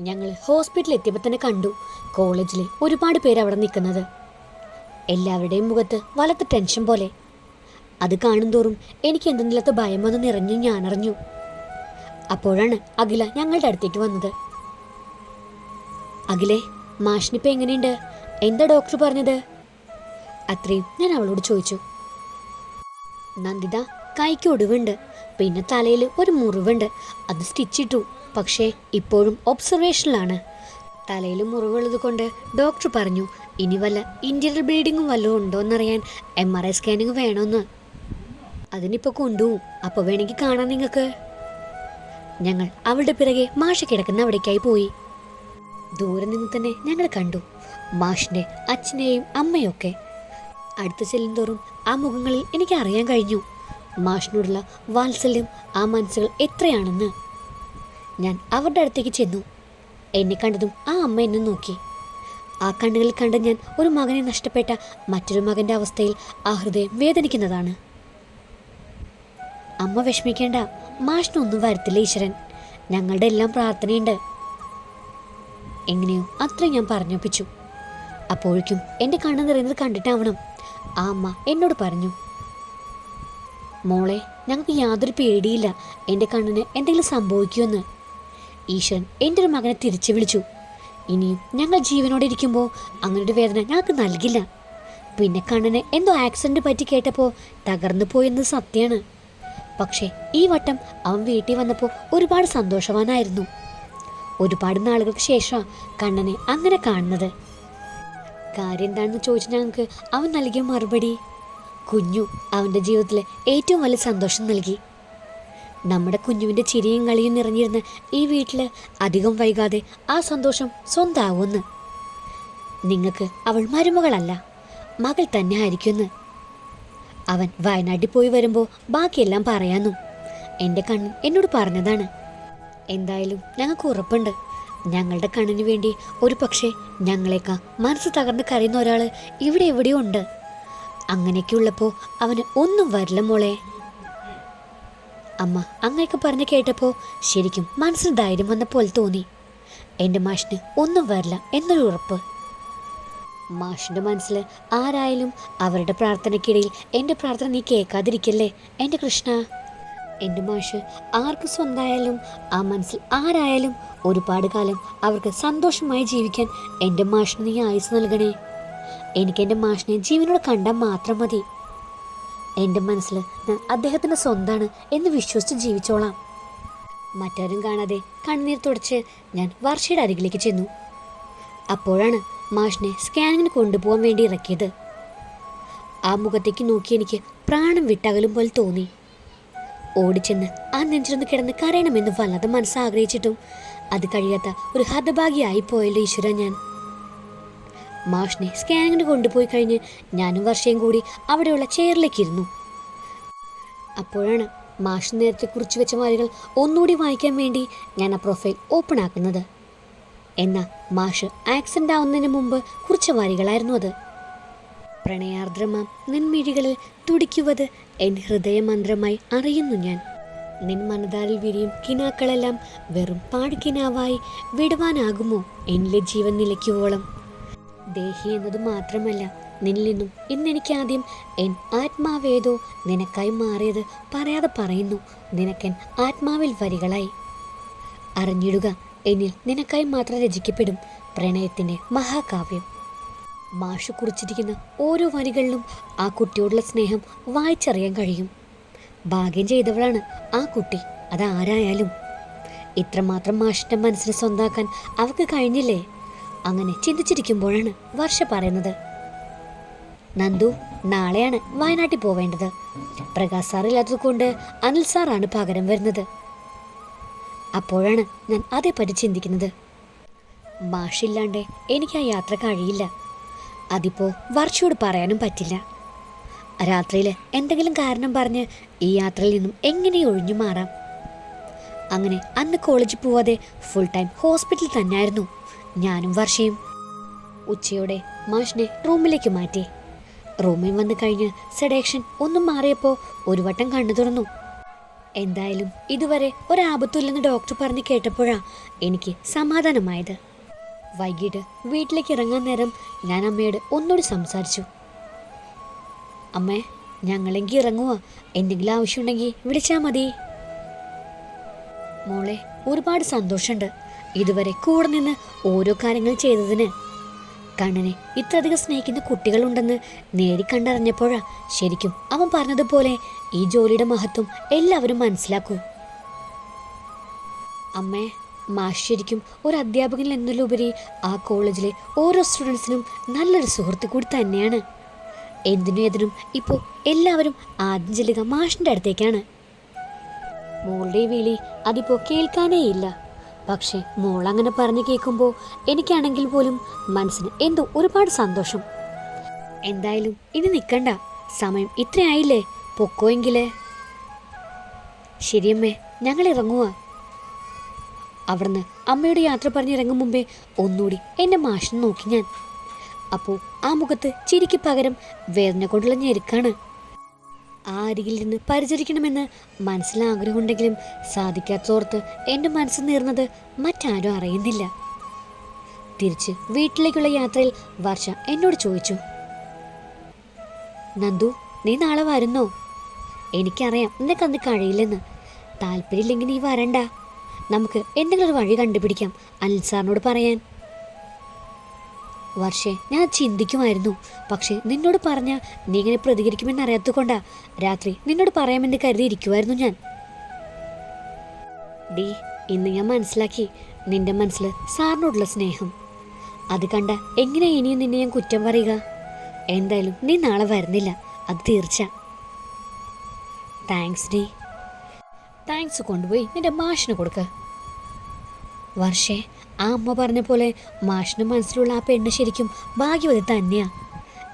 ഞങ്ങൾ ഹോസ്പിറ്റലിൽ എത്തിയപ്പോൾ തന്നെ കണ്ടു. കോളേജിലെ ഒരുപാട് പേര് അവിടെ നിൽക്കുന്നത്. എല്ലാവരുടെയും മുഖത്ത് വലത്ത് ടെൻഷൻ പോലെ. അത് കാണുന്തോറും എനിക്ക് എന്തെന്നില്ലാത്ത ഭയം വന്ന് നിറഞ്ഞു ഞാനറിഞ്ഞു. അപ്പോഴാണ് അഖില ഞങ്ങളുടെ അടുത്തേക്ക് വന്നത്. അഖിലെ മാഷിനിപ്പോൾ എങ്ങനെയുണ്ട്? എന്താ ഡോക്ടർ പറഞ്ഞത്? അത്രയും ഞാൻ അവളോട് ചോദിച്ചു. നന്ദിത കൈക്ക് ഒടിവുണ്ട്. പിന്നെ തലയിൽ ഒരു മുറിവുണ്ട്. അത് സ്റ്റിച്ചിട്ടു പക്ഷേ ഇപ്പോഴും ഒബ്സർവേഷനിലാണ്. തലയിൽ മുറിവുള്ളത് കൊണ്ട് ഡോക്ടർ പറഞ്ഞു ഇനി വല്ല ഇന്റീരിയർ ബ്ലീഡിങ്ങും വല്ലതും ഉണ്ടോ എന്നറിയാൻ എം ആർ ഐ സ്കാനിങ് വേണമെന്ന് അതിനിപ്പോൾ കൊണ്ടുപോകും അപ്പോൾ വേണമെങ്കിൽ കാണാം നിങ്ങൾക്ക്. ഞങ്ങൾ അവളുടെ പിറകെ മാഷ കിടക്കുന്ന അവിടേക്കായി പോയി. ദൂരെ നിന്ന് തന്നെ ഞങ്ങൾ കണ്ടു മാഷിന്റെ അച്ഛനെയും അമ്മയൊക്കെ. അടുത്ത ചെല്ലും തോറും ആ മുഖങ്ങളിൽ എനിക്ക് അറിയാൻ കഴിഞ്ഞു മാഷിനോടുള്ള വാത്സല്യം ആ മനസ്സുകൾ എത്രയാണെന്ന്. ഞാൻ അവരുടെ അടുത്തേക്ക് ചെന്നു. എന്നെ കണ്ടതും ആ അമ്മ എന്നെ നോക്കി. ആ കണ്ണുകളിൽ കണ്ട ഞാൻ ഒരു മകനെ നഷ്ടപ്പെട്ട മറ്റൊരു മകന്റെ അവസ്ഥയിൽ ആ ഹൃദയം വേദനിക്കുന്നതാണ്. അമ്മ വിഷമിക്കേണ്ട മാഷിനൊന്നും വരത്തില്ല ഈശ്വരൻ. ഞങ്ങളുടെ എല്ലാം പ്രാർത്ഥനയുണ്ട്. എങ്ങനെയോ അത്രയും ഞാൻ പറഞ്ഞൊപ്പിച്ചു. അപ്പോഴേക്കും എന്റെ കണ്ണ് നിറയുന്നത് കണ്ടിട്ടാവണം. ആ അമ്മ എന്നോട് പറഞ്ഞു മോളെ ഞങ്ങൾക്ക് യാതൊരു പേടിയില്ല. എന്റെ കണ്ണിന് എന്തെങ്കിലും സംഭവിക്കുമെന്ന്. ഈശ്വരൻ എന്റെ ഒരു മകനെ തിരിച്ചു വിളിച്ചു. ഇനിയും ഞങ്ങൾ ജീവനോടെ ഇരിക്കുമ്പോൾ അങ്ങനൊരു വേദന ഞങ്ങൾക്ക് നൽകില്ല. പിന്നെ കണ്ണന് എന്തോ ആക്സിഡന്റ് പറ്റി കേട്ടപ്പോൾ തകർന്നു പോയെന്നത് സത്യമാണ്. പക്ഷേ ഈ വട്ടം അവൻ വീട്ടിൽ വന്നപ്പോൾ ഒരുപാട് സന്തോഷവാനായിരുന്നു. ഒരുപാട് നാളുകൾക്ക് ശേഷം കണ്ണനെ അങ്ങനെ കാണുന്നത്. കാര്യം എന്താണെന്ന് ചോദിച്ചു ഞങ്ങൾക്ക് അവൻ നൽകിയ മറുപടി. കുഞ്ഞു അവന്റെ ജീവിതത്തിൽ ഏറ്റവും വലിയ സന്തോഷം നൽകി. നമ്മുടെ കുഞ്ഞുവിന്റെ ചിരിയും കളിയും നിറഞ്ഞിരുന്ന ഈ വീട്ടിൽ അധികം വൈകാതെ ആ സന്തോഷം സ്വന്തമാവുമെന്ന് നിങ്ങൾക്ക് അവൾ മരുമകളല്ല മകൾ തന്നെ ആയിരിക്കുമെന്ന്. അവൻ വയനാട്ടിൽ പോയി വരുമ്പോൾ ബാക്കിയെല്ലാം പറയാന്നു. എന്റെ കണ്ണൻ എന്നോട് പറഞ്ഞതാണ്. എന്തായാലും ഞങ്ങൾക്ക് ഉറപ്പുണ്ട്. ഞങ്ങളുടെ കണ്ണിന് വേണ്ടി ഒരു പക്ഷേ ഞങ്ങളെക്കാ മനസ്സ് തകർന്ന് കരയുന്ന ഒരാൾ ഇവിടെ എവിടെയോ ഉണ്ട്. അങ്ങനെയൊക്കെ ഉള്ളപ്പോൾ അവന് ഒന്നും വരില്ല മോളെ. അമ്മ അങ്ങനെയൊക്കെ പറഞ്ഞ് കേട്ടപ്പോൾ ശരിക്കും മനസ്സിന് ധൈര്യം വന്ന പോലെ തോന്നി. എന്റെ മാഷിന് ഒന്നും വരില്ല എന്നൊരു ഉറപ്പ്. മാഷിന്റെ മനസ്സിൽ ആരായാലും അവരുടെ പ്രാർത്ഥനയ്ക്കിടയിൽ എന്റെ പ്രാർത്ഥന നീ കേൾക്കാതിരിക്കല്ലേ എന്റെ കൃഷ്ണ? എന്റെ മാഷ് ആർക്ക് സ്വന്തമായാലും ആ മനസ്സിൽ ആരായാലും ഒരുപാട് കാലം അവർക്ക് സന്തോഷമായി ജീവിക്കാൻ എന്റെ മാഷിന് നീ ആയുസ് നൽകണേ. എനിക്ക് എന്റെ മാഷിനെ ജീവനോട് കണ്ടാൽ മാത്രം മതി. എന്റെ മനസ്സിൽ ഞാൻ അദ്ദേഹത്തിന്റെ സ്വന്താണ് എന്ന് വിശ്വസിച്ച് ജീവിച്ചോളാം. മറ്റാരും കാണാതെ കണ്ണീർ തുടച്ച് ഞാൻ വർഷയുടെ അരികിലേക്ക് ചെന്നു. അപ്പോഴാണ് മാഷിനെ സ്കാനിങ്ങിന് കൊണ്ടുപോകാൻ വേണ്ടി ഇറക്കിയത്. ആ മുഖത്തേക്ക് നോക്കി എനിക്ക് പ്രാണം വിട്ടകലും പോലെ തോന്നി. ഓടിച്ചെന്ന് ആ നെഞ്ചിലൊന്ന് കിടന്ന് കരയണമെന്ന് വല്ലാതെ മനസ്സാഗ്രഹിച്ചിട്ടും അത് കഴിയാത്ത ഒരു ഹതഭാഗിയായി പോയല്ലോ ഈശ്വര ഞാൻ. മാഷിനെ സ്കാനിങ്ങിന് കൊണ്ടുപോയി കഴിഞ്ഞ് ഞാനും വർഷയും കൂടി അവിടെയുള്ള ചെയറിലേക്ക് ഇരുന്നു അപ്പോഴാണ് മാഷ് നേരത്തെ കുറിച്ച് വെച്ച വരികൾ ഒന്നുകൂടി വായിക്കാൻ വേണ്ടി ഞാൻ ആ പ്രൊഫൈൽ ഓപ്പൺ ആക്കുന്നത്. എന്നാൽ മാഷ് ആക്സിഡന്റ് ആവുന്നതിന് മുമ്പ് കുറിച്ച വരികളായിരുന്നു അത്. പ്രണയാർദ്രമാം നിൻമിഴികളിൽ തുടിക്കുവത് എൻ ഹൃദയമന്ത്രമായി അറിയുന്നു ഞാൻ. നിൻ മനതാരിൽ വിരിയും കിനാക്കളെല്ലാം വെറും പാടിക്കിനാവായി വിടുവാനാകുമോ എന്നിലെ ജീവൻ നിലയ്ക്കുവോളം? ദേഹി എന്നത് മാത്രമല്ല നിന്നിൽ നിന്നും ഇന്നെനിക്ക് ആദ്യം എൻ ആത്മാവേതോ നിനക്കായി മാറിയത് പറയാതെ പറയുന്നു. നിനക്കൻ ആത്മാവിൽ വരികളായി. അറിഞ്ഞിടുക എന്നിൽ നിനക്കായി മാത്രം രചിക്കപ്പെടും പ്രണയത്തിന്റെ മഹാകാവ്യം. മാഷു കുറിച്ചിരിക്കുന്ന ഓരോ വരികളിലും ആ കുട്ടിയോടുള്ള സ്നേഹം വായിച്ചറിയാൻ കഴിയും. ഭാഗ്യം ചെയ്തവളാണ് ആ കുട്ടി അതാരായാലും ഇത്രമാത്രം മാഷിന്റെ മനസ്സിനെ സ്വന്താക്കാൻ അവൾക്ക് കഴിഞ്ഞില്ലേ? അങ്ങനെ ചിന്തിച്ചിരിക്കുമ്പോഴാണ് വർഷ പറയുന്നത്. നന്ദു നാളെയാണ് വയനാട്ടിൽ പോവേണ്ടത്. പ്രകാശ് സാർ കൊണ്ട് അനിൽ സാറാണ് പകരം വരുന്നത്. അപ്പോഴാണ് ഞാൻ അതേപ്പറ്റി ചിന്തിക്കുന്നത്. മാഷില്ലാണ്ട് എനിക്ക് ആ യാത്ര കഴിയില്ല. അതിപ്പോ വർഷയോട് പറയാനും പറ്റില്ല. രാത്രിയിൽ എന്തെങ്കിലും കാരണം പറഞ്ഞ് ഈ യാത്രയിൽ നിന്നും എങ്ങനെ ഒഴിഞ്ഞു മാറാം? അങ്ങനെ അന്ന് കോളേജിൽ പോവാതെ ഫുൾ ടൈം ഹോസ്പിറ്റലിൽ തന്നെയായിരുന്നു. ഞാനും വർഷയും. ഉച്ചയോടെ മാഷിനെ റൂമിലേക്ക് മാറ്റി. റൂമിൽ വന്നു കഴിഞ്ഞ് സെഡേക്ഷൻ ഒന്നും മാറിയപ്പോൾ ഒരു വട്ടം കണ്ണു തുറന്നു. എന്തായാലും ഇതുവരെ ഒരാപത്തുമില്ലെന്ന് ഡോക്ടർ പറഞ്ഞ് കേട്ടപ്പോഴാ എനിക്ക് സമാധാനമായത്. വൈകിട്ട് വീട്ടിലേക്ക് ഇറങ്ങാൻ നേരം ഞാൻ അമ്മയോട് ഒന്നുകൂടി സംസാരിച്ചു. അമ്മേ ഞങ്ങളെങ്കിൽ ഇറങ്ങുക എന്തെങ്കിലും ആവശ്യമുണ്ടെങ്കിൽ വിളിച്ചാൽ മതി. മോളെ ഒരുപാട് സന്തോഷമുണ്ട്. ഇതുവരെ കൂടെ നിന്ന് ഓരോ കാര്യങ്ങൾ ചെയ്തതിന്. കണ്ണനെ ഇത്രയധികം സ്നേഹിക്കുന്ന കുട്ടികളുണ്ടെന്ന് നേരിക്കണ്ടറിഞ്ഞപ്പോഴാ ശരിക്കും അവൻ പറഞ്ഞതുപോലെ ഈ ജോലിയുടെ മഹത്വം എല്ലാവരും മനസ്സിലാക്കൂ. അമ്മേ മാഷ് ശരിക്കും ഒരു അധ്യാപകൻ എന്നതിലുപരി ആ കോളേജിലെ ഓരോ സ്റ്റുഡൻസിനും നല്ലൊരു സുഹൃത്ത് കൂടി തന്നെയാണ്. എന്തിനും എതിനും ഇപ്പോൾ എല്ലാവരും ആദ്യം ചെല്ലുക മാഷിന്റെ അടുത്തേക്കാണ്. മോളുടെ വിളി അതിപ്പോൾ കേൾക്കാനേ ഇല്ല. പക്ഷെ മോൾ അങ്ങനെ പറഞ്ഞു കേൾക്കുമ്പോൾ എനിക്കാണെങ്കിൽ പോലും മനസ്സിന് എന്തോ ഒരുപാട് സന്തോഷം. എന്തായാലും ഇനി നിൽക്കണ്ട സമയം ഇത്രയായില്ലേ? പൊക്കോയെങ്കിലേ ശരിയമ്മേ ഞങ്ങൾ ഇറങ്ങുക അവിടുന്ന് അമ്മയുടെ യാത്ര പറഞ്ഞിറങ്ങും മുമ്പേ ഒന്നുകൂടി എന്റെ മാഷിനെ നോക്കി ഞാൻ. അപ്പോൾ ആ മുഖത്ത് ചിരിക്ക് പകരം വേദന കൊണ്ടുള്ള ഞെരുക്കാണ്. ആ അരികിൽ നിന്ന് പരിചരിക്കണമെന്ന് മനസ്സിൽ ആഗ്രഹമുണ്ടെങ്കിലും സാധിക്കാത്തോർത്ത് എന്റെ മനസ്സ് നീർന്നത് മറ്റാരും അറിയുന്നില്ല. തിരിച്ച് വീട്ടിലേക്കുള്ള യാത്രയിൽ വർഷ എന്നോട് ചോദിച്ചു. നന്ദു നീ നാളെ വരുന്നോ? എനിക്കറിയാം നിനക്കന്ന് കഴിയില്ലെന്ന്. താല്പര്യമില്ലെങ്കിൽ നീ വരണ്ട. നമുക്ക് എന്തെങ്കിലും ഒരു വഴി കണ്ടുപിടിക്കാം അനിൽ സാറിനോട് പറയാൻ. വർഷേ ഞാൻ ചിന്തിക്കുമായിരുന്നു. പക്ഷെ നിന്നോട് പറഞ്ഞ നീ ഇങ്ങനെ പ്രതികരിക്കുമെന്ന് അറിയാത്തതുകൊണ്ടാ രാത്രി നിന്നോട് പറയാമെന്ന് കരുതിയിരിക്കുമായിരുന്നു ഞാൻ. ഡി ഇന്ന് ഞാൻ മനസ്സിലാക്കി നിന്റെ മനസ്സിൽ സാറിനോടുള്ള സ്നേഹം. അത് കണ്ട എങ്ങനെ ഇനിയും നിന്നെ ഞാൻ കുറ്റം പറയുക? എന്തായാലും നീ നാളെ വരുന്നില്ല. അത് തീർച്ച. Thanks D. താങ്ക്സ് കൊണ്ടുപോയി നിന്റെ മാഷിന് കൊടുക്ക. വർഷേ ആ അമ്മ പറഞ്ഞ പോലെ മാഷിന് മനസ്സിലുള്ള ആ പെണ്ണ് ശരിക്കും ഭാഗ്യവതി തന്നെയാ.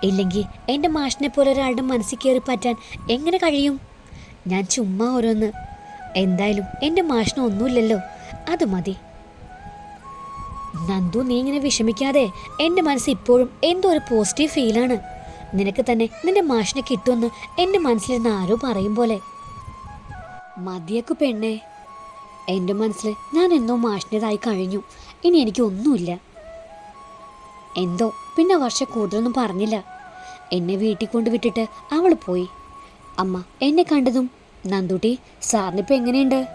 ഇല്ലെങ്കിൽ എന്റെ മാഷിനെ പോലെ ഒരാളുടെ മനസ്സിൽ കയറി പറ്റാൻ എങ്ങനെ കഴിയും? ഞാൻ ചുമ്മാ ഓരോന്ന്. എന്തായാലും എന്റെ മാഷിന് ഒന്നുമില്ലല്ലോ. അത് മതി. നന്ദു നീ ഇങ്ങനെ വിഷമിക്കാതെ എന്റെ മനസ്സ് ഇപ്പോഴും എന്തോ ഒരു പോസിറ്റീവ് ഫീലാണ് നിനക്ക് തന്നെ നിന്റെ മാഷിനെ കിട്ടുമെന്ന് എന്റെ മനസ്സിലിരുന്ന് ആരോ പറയും പോലെ. മതിയക്കു പെണ്ണേ. എന്റെ മനസ്സിൽ ഞാൻ എന്നോ മാഷിന്റെതായി കഴിഞ്ഞു. ഇനി എനിക്ക് ഒന്നുമില്ല. എന്തോ പിന്നെ വർഷ കൂടുതലൊന്നും പറഞ്ഞില്ല. എന്നെ വീട്ടിൽ കൊണ്ട് വിട്ടിട്ട് അവൾ പോയി. അമ്മ എന്നെ കണ്ടതും? നന്ദുട്ടി സാറിനിപ്പോൾ എങ്ങനെയുണ്ട്?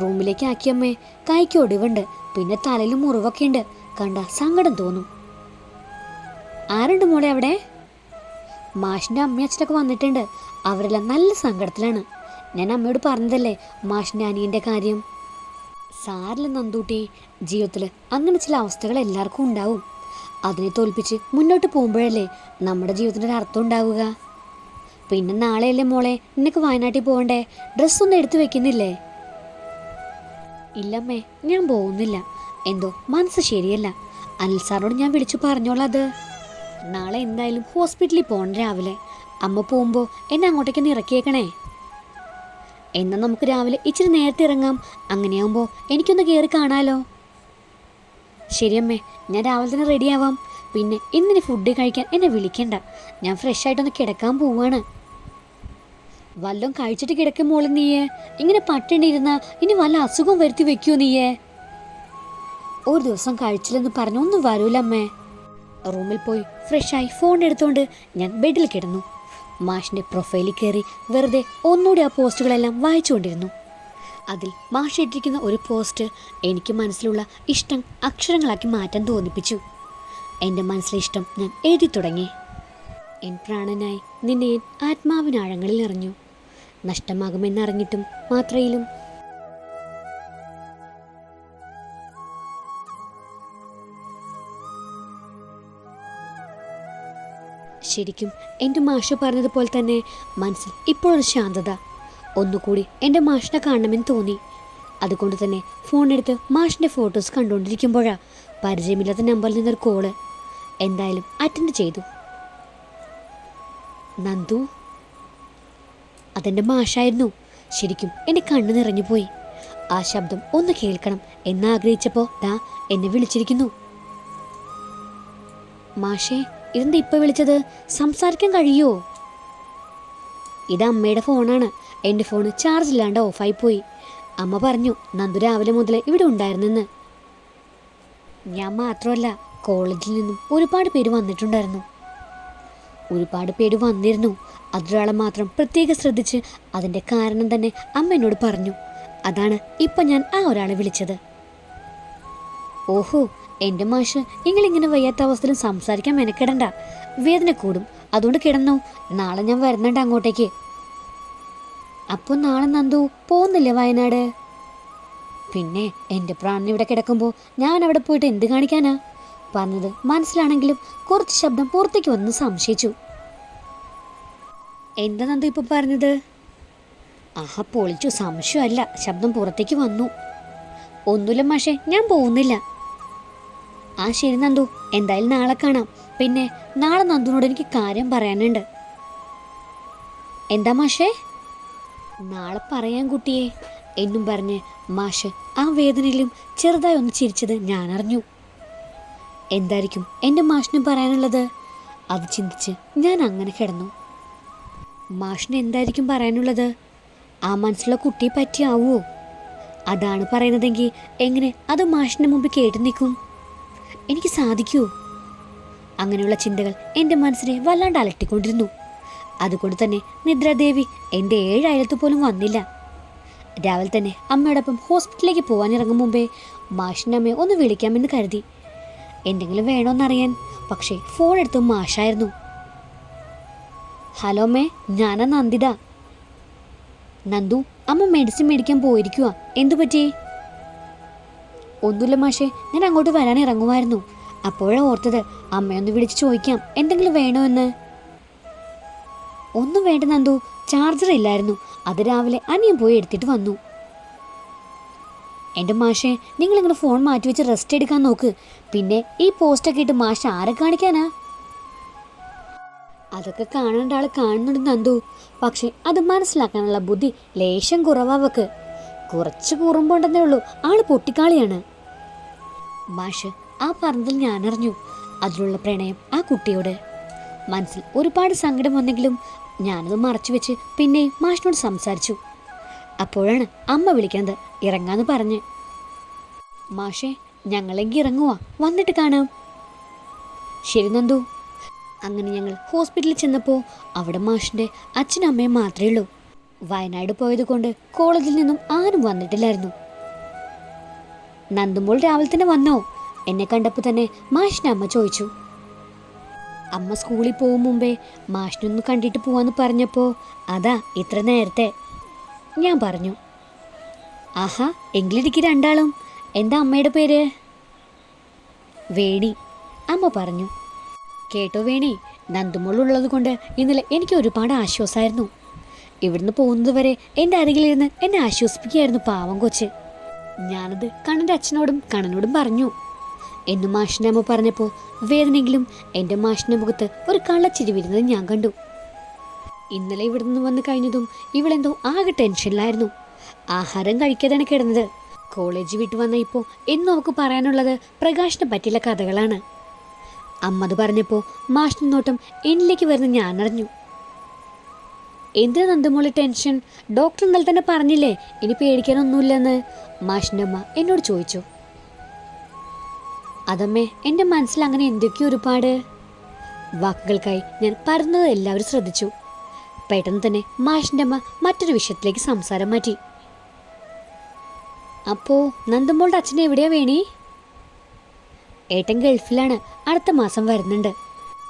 റൂമിലേക്ക് ആക്കിയമ്മേ കൈക്ക് ഒടിവുണ്ട്. പിന്നെ തലയിൽ മുറിവൊക്കെ ഉണ്ട് കണ്ട സങ്കടം തോന്നും. ആരുണ്ട് മോളെ അവിടെ? മാഷിന്റെ അമ്മയും അച്ഛനൊക്കെ വന്നിട്ടുണ്ട്. അവരെല്ലാം നല്ല സങ്കടത്തിലാണ്. ഞാൻ അമ്മയോട് പറഞ്ഞതല്ലേ മാഷിന്റെ അനിയന്റെ കാര്യം? സാറില്ല നന്ദൂട്ടി ജീവിതത്തിൽ അങ്ങനെ ചില അവസ്ഥകൾ എല്ലാവർക്കും ഉണ്ടാവും. അതിനെ തോൽപ്പിച്ച് മുന്നോട്ട് പോകുമ്പോഴല്ലേ നമ്മുടെ ജീവിതത്തിന്റെ ഒരു അർത്ഥം ഉണ്ടാവുക. പിന്നെ നാളെയല്ലേ മോളെ നിനക്ക് വയനാട്ടിൽ പോകണ്ടേ? ഡ്രസ്സൊന്നും എടുത്തു വെക്കുന്നില്ലേ? ഇല്ലമ്മേ ഞാൻ പോകുന്നില്ല. എന്തോ മനസ്സ് ശരിയല്ല. അനിൽ സാറിനോട് ഞാൻ വിളിച്ചു പറഞ്ഞോളാം അത്. നാളെ എന്തായാലും ഹോസ്പിറ്റലിൽ പോകണം രാവിലെ. അമ്മ പോകുമ്പോൾ എന്നെ അങ്ങോട്ടേക്ക് ഇറക്കിയേക്കണേ. എന്നാൽ നമുക്ക് രാവിലെ ഇച്ചിരി നേരത്തെ ഇറങ്ങാം. അങ്ങനെയാകുമ്പോൾ എനിക്കൊന്ന് കയറി കാണാലോ. ശരിയമ്മേ ഞാൻ രാവിലെ തന്നെ റെഡിയാവാം പിന്നെ ഇന്നിനി ഫുഡ് കഴിക്കാൻ എന്നെ വിളിക്കണ്ട. ഞാൻ ഫ്രഷ് ആയിട്ടൊന്ന് കിടക്കാൻ പോവാണ്. വല്ലതും കഴിച്ചിട്ട് കിടക്കും മോളെ നീയേ. ഇങ്ങനെ പട്ടിണിരുന്ന ഇനി വല്ല അസുഖം വരുത്തി വെക്കുമോ നീയേ? ഒരു ദിവസം കഴിച്ചില്ലെന്ന് പറഞ്ഞു ഒന്നും വരൂലമ്മേ. റൂമിൽ പോയി ഫ്രഷായി ഫോൺ എടുത്തുകൊണ്ട് ഞാൻ ബെഡിൽ കിടന്നു. മാഷിന്റെ പ്രൊഫൈലിൽ കയറി വെറുതെ ഒന്നുകൂടി ആ പോസ്റ്റുകളെല്ലാം വായിച്ചുകൊണ്ടിരുന്നു. അതിൽ മാഷ് ഇട്ടിരിക്കുന്ന ഒരു പോസ്റ്റ് എനിക്ക് മനസ്സിലുള്ള ഇഷ്ടം അക്ഷരങ്ങളാക്കി മാറ്റാൻ തോന്നിപ്പിച്ചു. എന്റെ മനസ്സിലെ ഇഷ്ടം ഞാൻ എഴുതി തുടങ്ങി. എൻ പ്രാണനായി നിന്നെ ആത്മാവിനാഴങ്ങളിൽ എറിഞ്ഞു. നഷ്ടമാകുമെന്നറിഞ്ഞിട്ടും മാത്രയിലും ശരിക്കും എന്റെ മാഷ പറഞ്ഞതുപോലെ തന്നെ മനസ്സിൽ ഇപ്പോഴൊരു ശാന്തത. ഒന്നുകൂടി എന്റെ മാഷിനെ കാണണമെന്ന് തോന്നി. അതുകൊണ്ട് തന്നെ ഫോണെടുത്ത് മാഷിന്റെ ഫോട്ടോസ് കണ്ടുകൊണ്ടിരിക്കുമ്പോഴാണ് പരിചയമില്ലാത്ത നമ്പറിൽ നിന്നൊരു കോൾ എന്തായാലും അറ്റൻഡ് ചെയ്തു. നന്ദു? അതെന്റെ മാഷായിരുന്നു. ശരിക്കും എന്റെ കണ്ണ് നിറഞ്ഞു പോയി ആ ശബ്ദം ഒന്ന് കേൾക്കണം എന്നാഗ്രഹിച്ചപ്പോൾ ദാ എന്നെ വിളിച്ചിരിക്കുന്നു. മാഷേ ഇതെന്താ ഇപ്പൊ വിളിച്ചത്? സംസാരിക്കാൻ കഴിയോ? ഇത് അമ്മയുടെ ഫോണാണ്. എന്റെ ഫോൺ ചാർജ് ഇല്ലാണ്ട് ഓഫായി പോയി. അമ്മ പറഞ്ഞു നന്ദു രാവിലെ മുതൽ ഇവിടെ ഉണ്ടായിരുന്നെന്ന്. ഞാൻ മാത്രമല്ല കോളേജിൽ നിന്നും ഒരുപാട് പേര് വന്നിട്ടുണ്ടായിരുന്നു. ഒരുപാട് പേര് വന്നിരുന്നു. അതൊരാളെ മാത്രം പ്രത്യേകം ശ്രദ്ധിച്ച് അതിന്റെ കാരണം തന്നെ അമ്മ എന്നോട് പറഞ്ഞു. അതാണ് ഇപ്പം ഞാൻ ആ ഒരാളെ വിളിച്ചത്. ഓഹോ എന്റെ മാഷ് നിങ്ങളിങ്ങനെ വയ്യാത്ത അവസ്ഥയിലും സംസാരിക്കാൻ മെനക്കിടണ്ട. വേദന കൂടും. അതുകൊണ്ട് കിടന്നു. നാളെ ഞാൻ വരുന്നുണ്ട് അങ്ങോട്ടേക്ക്. അപ്പോൾ നാളെ നന്ദു പോകുന്നില്ലേ വയനാട്? പിന്നെ എന്റെ പ്രാണൻ ഇവിടെ കിടക്കുമ്പോൾ ഞാൻ അവിടെ പോയിട്ട് എന്ത് കാണിക്കാനാ? പറഞ്ഞത് മനസ്സിലാണെങ്കിലും കുറച്ച് ശബ്ദം പുറത്തേക്ക് വന്ന് സംശയിച്ചു. എന്താ നന്ദു ഇപ്പോൾ പറഞ്ഞത്? ആഹാ പൊളിച്ചു. സംശയമല്ല. ശബ്ദം പുറത്തേക്ക് വന്നു. ഒന്നുമില്ല മാഷേ ഞാൻ പോകുന്നില്ല. ആ ശരി നന്ദു എന്തായാലും നാളെ കാണാം. പിന്നെ നാളെ നന്ദുനോട് എനിക്ക് കാര്യം പറയാനുണ്ട്. എന്താ മാഷേ? നാളെ പറയാൻ കുട്ടിയെ എന്നും പറഞ്ഞ് മാഷ് ആ വേദനയിലും ചെറുതായി ഒന്ന് ചിരിച്ചത് ഞാൻ അറിഞ്ഞു എന്തായിരിക്കും എന്റെ മാഷിന് പറയാനുള്ളത്? അത് ചിന്തിച്ച് ഞാൻ അങ്ങനെ കിടന്നു. മാഷിന് എന്തായിരിക്കും പറയാനുള്ളത്? ആ മനസ്സിലുള്ള കുട്ടിയെ പറ്റിയാവുമോ അതാണ് പറയുന്നതെങ്കിൽ എങ്ങനെ അത് മാഷിന്റെ മുമ്പ് കേട്ടു നിൽക്കും? എനിക്ക് സാധിക്കൂ. അങ്ങനെയുള്ള ചിന്തകൾ എന്റെ മനസ്സിനെ വല്ലാണ്ട് അലട്ടിക്കൊണ്ടിരുന്നു. അതുകൊണ്ട് തന്നെ നിദ്രാദേവി എന്റെ ഏഴയലത്ത് പോലും വന്നില്ല. രാവിലെ തന്നെ അമ്മയോടൊപ്പം ഹോസ്പിറ്റലിലേക്ക് പോകാനിറങ്ങും മുമ്പേ മാഷിന്റെ അമ്മയെ ഒന്ന് വിളിക്കാമെന്ന് കരുതി. എന്തെങ്കിലും വേണോന്നറിയാൻ പക്ഷേ ഫോൺ എടുത്ത് മാഷായിരുന്നു. ഹലോ മേ ഞാനാ നന്ദിത. നന്ദു അമ്മ മെഡിസിൻ മേടിക്കാൻ പോയിരിക്കുക എന്തു പറ്റി? ഒന്നുമില്ല മാഷേ ഞാൻ അങ്ങോട്ട് വരാൻ ഇറങ്ങുമായിരുന്നു. അപ്പോഴാണ് ഓർത്തത് അമ്മയൊന്ന് വിളിച്ച് ചോദിക്കാം എന്തെങ്കിലും വേണോ എന്ന് ഒന്നും വേണ്ട ചാർജർ ഇല്ലായിരുന്നു. അത് രാവിലെ അനിയൻ പോയി എടുത്തിട്ട് വന്നു. എന്റെ മാഷേ നിങ്ങളിങ്ങനെ ഫോൺ മാറ്റി വെച്ച് റെസ്റ്റ് എടുക്കാൻ നോക്ക്. പിന്നെ ഈ പോസ്റ്റൊക്കെ ഇട്ട് മാഷ ആരെ കാണിക്കാനാ? അതൊക്കെ കാണേണ്ട ആൾ കാണുന്നുണ്ട് നന്ദു. പക്ഷെ അത് മനസ്സിലാക്കാനുള്ള ബുദ്ധി ലേശം കുറവാവക്ക് കുറച്ച് കൂറുമ്പോണ്ടെന്നേ ഉള്ളൂ. ആൾ പൊട്ടിക്കാളിയാണ്. മാഷ് ആ പറഞ്ഞതിൽ ഞാൻ അറിഞ്ഞു അതിലുള്ള പ്രണയം ആ കുട്ടിയോട്. മനസ്സിൽ ഒരുപാട് സങ്കടം വന്നെങ്കിലും ഞാനത് മറച്ചു വെച്ച് പിന്നെ മാഷിനോട് സംസാരിച്ചു. അപ്പോഴാണ് അമ്മ വിളിക്കുന്നത്. ഇറങ്ങാന്ന് പറഞ്ഞ്. മാഷേ ഞങ്ങളെങ്കിൽ ഇറങ്ങുവാ. വന്നിട്ട് കാണാം. ശരി നന്ദു. അങ്ങനെ ഞങ്ങൾ ഹോസ്പിറ്റലിൽ ചെന്നപ്പോൾ അവിടെ മാഷിന്റെ അച്ഛനും അമ്മയും മാത്രമേ ഉള്ളൂ. വയനാട് പോയത് കൊണ്ട് കോളേജിൽ നിന്നും ആരും വന്നിട്ടില്ലായിരുന്നു. നന്ദുമ്പോൾ രാവിലെ തന്നെ വന്നോ? എന്നെ കണ്ടപ്പോൾ തന്നെ മാഷിന്റെ അമ്മ ചോദിച്ചു. അമ്മ സ്കൂളിൽ പോകും മുമ്പേ മാഷിനൊന്ന് കണ്ടിട്ട് പോവാന്ന് പറഞ്ഞപ്പോൾ അതാ ഇത്ര നേരത്തെ. ഞാൻ പറഞ്ഞു ആഹാ എങ്കിലിടയ്ക്ക് രണ്ടാളും. എന്താ അമ്മയുടെ പേര്? വേണി അമ്മ പറഞ്ഞു. കേട്ടോ വേണി നന്ദുമുള്ളുള്ളത് കൊണ്ട് ഇന്നലെ എനിക്ക് ഒരുപാട് ആശ്വാസമായിരുന്നു ഇവിടുന്ന് പോകുന്നതുവരെ എന്റെ അരികിലിരുന്ന് എന്നെ ആശ്വസിപ്പിക്കുകയായിരുന്നു പാവം കൊച്ച്. ഞാനത് കണ്ണന്റെ അച്ഛനോടും കണ്ണനോടും പറഞ്ഞു. എന്നു മാഷിന്റെ അമ്മ പറഞ്ഞപ്പോൾ വേദനെങ്കിലും എന്റെ മാഷിന്റെ മുഖത്ത് ഒരു കള്ളച്ചിരി വരുന്നത് ഞാൻ കണ്ടു. ഇന്നലെ ഇവിടെ നിന്ന് വന്ന് കഴിഞ്ഞതും ഇവളെന്തോ ആകെ ടെൻഷനിലായിരുന്നു. ആഹാരം കഴിക്കാതാണ് കിടന്നത്. കോളേജ് വിട്ടു വന്ന ഇപ്പോൾ എന്നും അവൾക്ക് പറയാനുള്ളത് പ്രകാശിനെ പറ്റിയുള്ള കഥകളാണ്. അമ്മത് പറഞ്ഞപ്പോൾ മാഷിന്റെ നോട്ടം എന്നിലേക്ക് വരുന്ന ഞാൻ എന്തിനാ നന്ദമോളി ടെൻഷൻ ഡോക്ടർ ഇന്നലെ തന്നെ പറഞ്ഞില്ലേ ഇനി പേടിക്കാനൊന്നുമില്ലെന്ന്. മാഷിന്റെ അമ്മ എന്നോട് ചോദിച്ചു. അതമ്മേ എന്റെ മനസ്സിൽ അങ്ങനെ എന്തൊക്കെയോ ഒരുപാട് വാക്കുകൾക്കായി ഞാൻ പറഞ്ഞത് എല്ലാവരും ശ്രദ്ധിച്ചു. പെട്ടെന്ന് തന്നെ മാഷിന്റെ അമ്മ മറ്റൊരു വിഷയത്തിലേക്ക് സംസാരം മാറ്റി. അപ്പോ നന്ദമോളുടെ അച്ഛനെ എവിടെയാ വേണി? ഏട്ടൻ ഗൾഫിലാണ്. അടുത്ത മാസം വരുന്നുണ്ട്.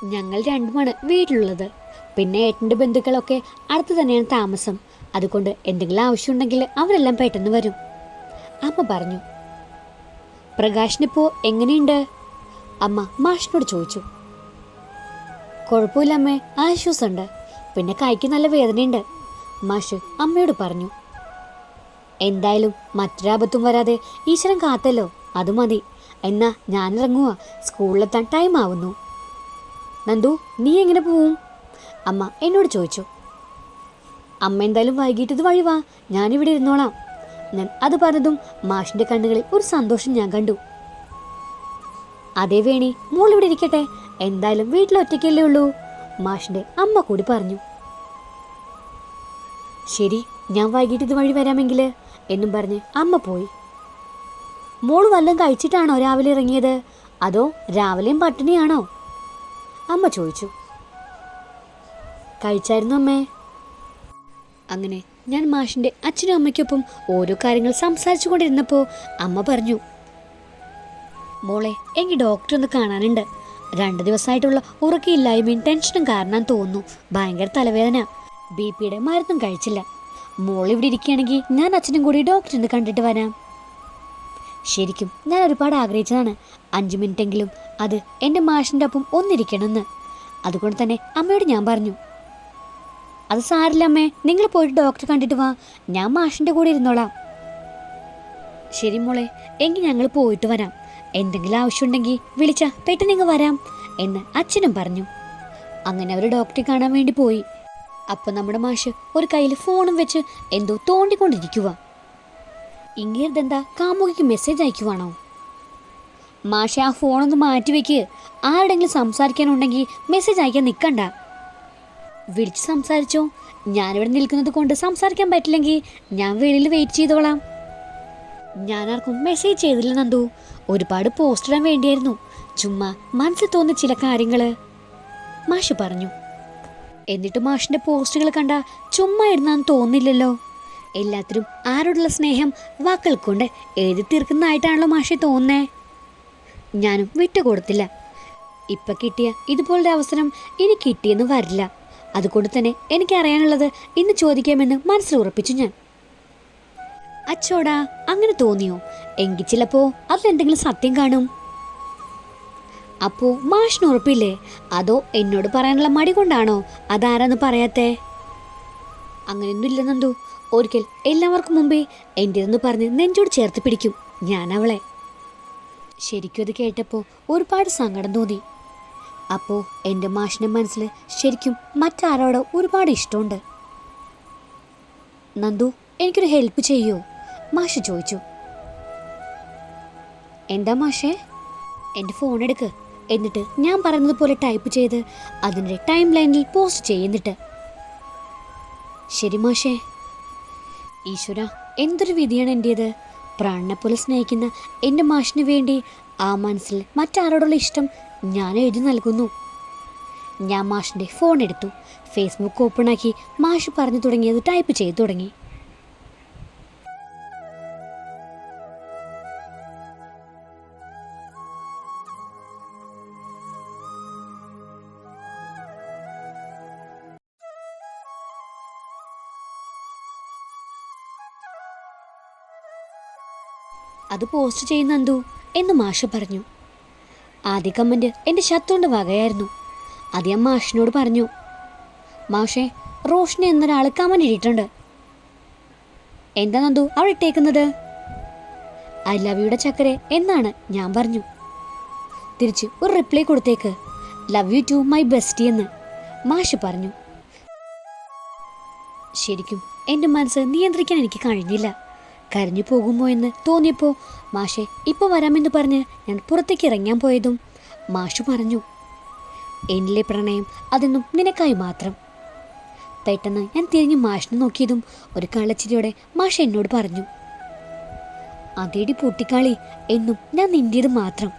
ഞങ്ങൾ രണ്ടുമാണ് വീട്ടിലുള്ളത്. പിന്നെ ഏട്ടന്റെ ബന്ധുക്കളൊക്കെ അടുത്ത് തന്നെയാണ് താമസം. അതുകൊണ്ട് എന്തെങ്കിലും ആവശ്യമുണ്ടെങ്കിൽ അവരെല്ലാം പെട്ടെന്ന് വരും. അമ്മ പറഞ്ഞു പ്രകാശിനിപ്പോ എങ്ങനെയുണ്ട്? അമ്മ മാഷിനോട് ചോദിച്ചു കുഴപ്പമില്ല അമ്മേ ആശ്വാസമുണ്ട്. പിന്നെ കൈക്ക് നല്ല വേദനയുണ്ട്. മാഷ് അമ്മയോട് പറഞ്ഞു എന്തായാലും മറ്റൊരാപത്തും വരാതെ ഈശ്വരൻ കാത്തല്ലോ അത് മതി. എന്നാ ഞാനിറങ്ങുക സ്കൂളിലെത്താൻ ടൈം ആവുന്നു നന്ദു നീ എങ്ങനെ പോവും? അമ്മ എന്നോട് ചോദിച്ചു. അമ്മ എന്തായാലും വൈകിട്ട് ഇത് വഴി വാ ഞാനിവിടെ ഇരുന്നോളാം. ഞാൻ അത് പറഞ്ഞതും മാഷിന്റെ കണ്ണുകളിൽ ഒരു സന്തോഷം ഞാൻ കണ്ടു. അതേ വേണി മോൾ ഇവിടെ ഇരിക്കട്ടെ എന്തായാലും വീട്ടിൽ ഒറ്റയ്ക്കല്ലേ ഉള്ളൂ മാഷിന്റെ അമ്മ കൂടി പറഞ്ഞു. ശരി ഞാൻ വൈകിട്ട് ഇത് വഴി വരാമെങ്കിൽ എന്നും പറഞ്ഞ് അമ്മ പോയി. മോൾ വല്ലതും കഴിച്ചിട്ടാണോ രാവിലെ ഇറങ്ങിയത് അതോ രാവിലെയും പട്ടിണിയാണോ? അമ്മ ചോദിച്ചു. കഴിച്ചായിരുന്നു അമ്മേ. അങ്ങനെ ഞാൻ മാഷിന്റെ അച്ഛനും അമ്മയ്ക്കൊപ്പം ഓരോ കാര്യങ്ങൾ സംസാരിച്ചു കൊണ്ടിരുന്നപ്പോൾ അമ്മ പറഞ്ഞു മോളെ എനിക്ക് ഡോക്ടറെ ഒന്ന് കാണാനുണ്ട്. രണ്ട് ദിവസമായിട്ടുള്ള ഉറക്കയില്ലായ്മയും ടെൻഷനും കാരണം തോന്നുന്നു. ഭയങ്കര തലവേദന. ബി പിയുടെ മരുന്നും കഴിച്ചില്ല. മോൾ ഇവിടെ ഇരിക്കുകയാണെങ്കിൽ ഞാൻ അച്ഛനും കൂടി ഡോക്ടറെ കണ്ടിട്ട് വരാം. ശരിക്കും ഞാൻ ഒരുപാട് ആഗ്രഹിച്ചതാണ്. അഞ്ച് മിനിറ്റെങ്കിലും അത് എന്റെ മാഷിന്റെ ഒപ്പം ഒന്നിരിക്കണമെന്ന്. അതുകൊണ്ട് തന്നെ അമ്മയോട് ഞാൻ പറഞ്ഞു അത് സാരില്ല അമ്മേ. നിങ്ങൾ പോയിട്ട് ഡോക്ടറെ കണ്ടിട്ട് വാ. ഞാൻ മാഷിന്റെ കൂടെ ഇരുന്നോളാം. ശരി മോളെ എങ്കിൽ ഞങ്ങൾ പോയിട്ട് വരാം. എന്തെങ്കിലും ആവശ്യമുണ്ടെങ്കിൽ വിളിച്ച പെട്ടെന്ന് ഇങ്ങ് വരാം എന്ന് അച്ഛനും പറഞ്ഞു. അങ്ങനെ അവർ ഡോക്ടറെ കാണാൻ വേണ്ടി പോയി. അപ്പം നമ്മുടെ മാഷ് ഒരു കയ്യിൽ ഫോണും വെച്ച് എന്തോ തോണ്ടിക്കൊണ്ടിരിക്കുക ഇങ്ങേരുതെന്താ കാമുകിക്ക് മെസ്സേജ് അയക്കുവാണോ? മാഷെ ആ ഫോണൊന്ന് മാറ്റി വെക്ക് ആരുടെങ്കിലും സംസാരിക്കാനുണ്ടെങ്കിൽ മെസ്സേജ് അയക്കാൻ നിൽക്കണ്ട വിളിച്ച് സംസാരിച്ചോ. ഞാനിവിടെ നിൽക്കുന്നത് കൊണ്ട് സംസാരിക്കാൻ പറ്റില്ലെങ്കിൽ ഞാൻ വെളിയിൽ വെയിറ്റ് ചെയ്തോളാം. ഞാൻ ഞാനാർക്കും മെസ്സേജ് ചെയ്തില്ല നന്ദു. ഒരുപാട് പോസ്റ്റ് ഇടാൻ വേണ്ടിയായിരുന്നു. ചുമ്മാ മനസ്സിൽ തോന്നിയ ചില കാര്യങ്ങൾ മാഷ് പറഞ്ഞു. എന്നിട്ട് മാഷിന്റെ പോസ്റ്റുകൾ കണ്ട ചുമ്മാ ഇടുന്നാന്ന് തോന്നില്ലല്ലോ. എല്ലാത്തിനും ആരോടുള്ള സ്നേഹം വാക്കുകൾ കൊണ്ട് എഴുതി തീർക്കുന്നതായിട്ടാണല്ലോ മാഷെ തോന്നേ ഞാനും വിട്ടുകൊടുത്തില്ല. ഇപ്പൊ കിട്ടിയ ഇതുപോലൊരു അവസരം ഇനി കിട്ടിയെന്ന് വരില്ല. അതുകൊണ്ട് തന്നെ എനിക്കറിയാനുള്ളത് ഇന്ന് ചോദിക്കാമെന്ന് മനസ്സിൽ ഉറപ്പിച്ചു ഞാൻ. അച്ചോടാ അങ്ങനെ തോന്നിയോ? എങ്കിൽ ചിലപ്പോ അതിലെന്തെങ്കിലും സത്യം കാണും. അപ്പോ മാഷിന് ഉറപ്പില്ലേ? അതോ എന്നോട് പറയാനുള്ള മടി കൊണ്ടാണോ? അതാരാന്ന് പറയാത്തെ? അങ്ങനെയൊന്നും ഇല്ല നന്ദു. ഒരിക്കൽ എല്ലാവർക്കും മുമ്പേ എന്റെതെന്ന് പറഞ്ഞ് നെഞ്ചോട് ചേർത്ത് പിടിക്കും ഞാൻ അവളെ. ശരിക്കും അത് കേട്ടപ്പോൾ ഒരുപാട് സങ്കടം തോന്നി. അപ്പോൾ എന്റെ മാഷിന്റെ മനസ്സിൽ ശരിക്കും മറ്റാരോട് ഒരുപാട് ഇഷ്ടമുണ്ട്. നന്ദു എനിക്കൊരു ഹെൽപ്പ് ചെയ്യോ. മാഷ് ചോദിച്ചു. എന്താ മാഷേ? എന്റെ ഫോൺ എടുക്ക്. എന്നിട്ട് ഞാൻ പറയുന്നത് പോലെ ടൈപ്പ് ചെയ്ത് അതിന്റെ ടൈം ലൈനിൽ പോസ്റ്റ് ചെയ്യുന്നിട്ട്. ശരി മാഷേ. ഈശ്വര എന്തൊരു വിധിയാണ് എന്റേത് പ്രാണനെ പോലെ സ്നേഹിക്കുന്ന എന്റെ മാഷിന് വേണ്ടി ആ മനസ്സിൽ മറ്റാരോടുള്ള ഇഷ്ടം ഞാൻ എഴുതി നൽകുന്നു. ഞാൻ മാഷിന്റെ ഫോൺ എടുത്തു. ഫേസ്ബുക്ക് ഓപ്പണാക്കി മാഷ് പറഞ്ഞു തുടങ്ങിയത് ടൈപ്പ് ചെയ്തു തുടങ്ങി. അത് പോസ്റ്റ് ചെയ്യുന്ന എന്തു? എന്ന് മാഷ പറഞ്ഞു. ആദ്യ എന്റെ ശത്രുവിന്റെ വകയായിരുന്നു. അത് ഞാൻ മാഷിനോട് പറഞ്ഞു മാഷേ റോഷിനെ എന്നൊരാൾ കമ്മൻ ഇട്ടിട്ടുണ്ട്. എന്താ നന്ദു അവൾ ഇട്ടേക്കുന്നത്? ഐ ലവ് യുടെ ചക്കരെ എന്നാണ് ഞാൻ പറഞ്ഞു. തിരിച്ച് ഒരു റിപ്ലൈ കൊടുത്തേക്ക് love you too my bestie എന്ന് മാഷ് പറഞ്ഞു. ശരിക്കും എന്റെ മനസ്സ് നിയന്ത്രിക്കാൻ എനിക്ക് കഴിഞ്ഞില്ല. കരഞ്ഞു പോകുമോ എന്ന് തോന്നിയപ്പോൾ മാഷെ ഇപ്പോൾ വരാമെന്ന് പറഞ്ഞ് ഞാൻ പുറത്തേക്ക് ഇറങ്ങാൻ പോയതും മാഷു പറഞ്ഞു. എന്നിലെ പ്രണയം അതെന്നും നിനക്കായി മാത്രം. പെട്ടെന്ന് ഞാൻ തിരിഞ്ഞ് മാഷിനെ നോക്കിയതും ഒരു കള്ളച്ചിരിയോടെ മാഷ എന്നോട് പറഞ്ഞു. അതേടി പൊട്ടിക്കാളി എന്നും ഞാൻ നിന്റേത് മാത്രം.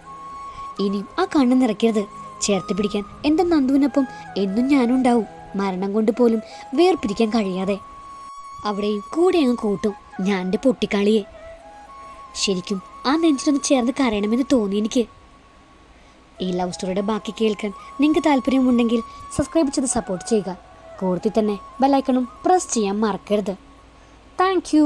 ഇനിയും ആ കണ്ണ് നിറയ്ക്കരുത്. ചേർത്ത് പിടിക്കാൻ എന്റെ നന്ദുവിനൊപ്പം എന്നും ഞാനുണ്ടാവും. മരണം കൊണ്ട് പോലും വേർപിരിക്കാൻ കഴിയാതെ. അവിടെയും കൂടെ അങ്ങ് കൂട്ടും ഞാൻ എന്റെ പൊട്ടിക്കാളിയെ. ശരിക്കും ആ നെഞ്ചിനൊന്ന് ചേർന്ന് കരയണമെന്ന് തോന്നി എനിക്ക്. ഈ ലവ് സ്റ്റോറിയുടെ ബാക്കി കേൾക്കാൻ നിങ്ങൾക്ക് താല്പര്യമുണ്ടെങ്കിൽ സബ്സ്ക്രൈബ് ചെയ്ത് സപ്പോർട്ട് ചെയ്യുക. കൂടുതൽ തന്നെ ബെല്ലൈക്കണും പ്രസ് ചെയ്യാൻ മറക്കരുത്. താങ്ക്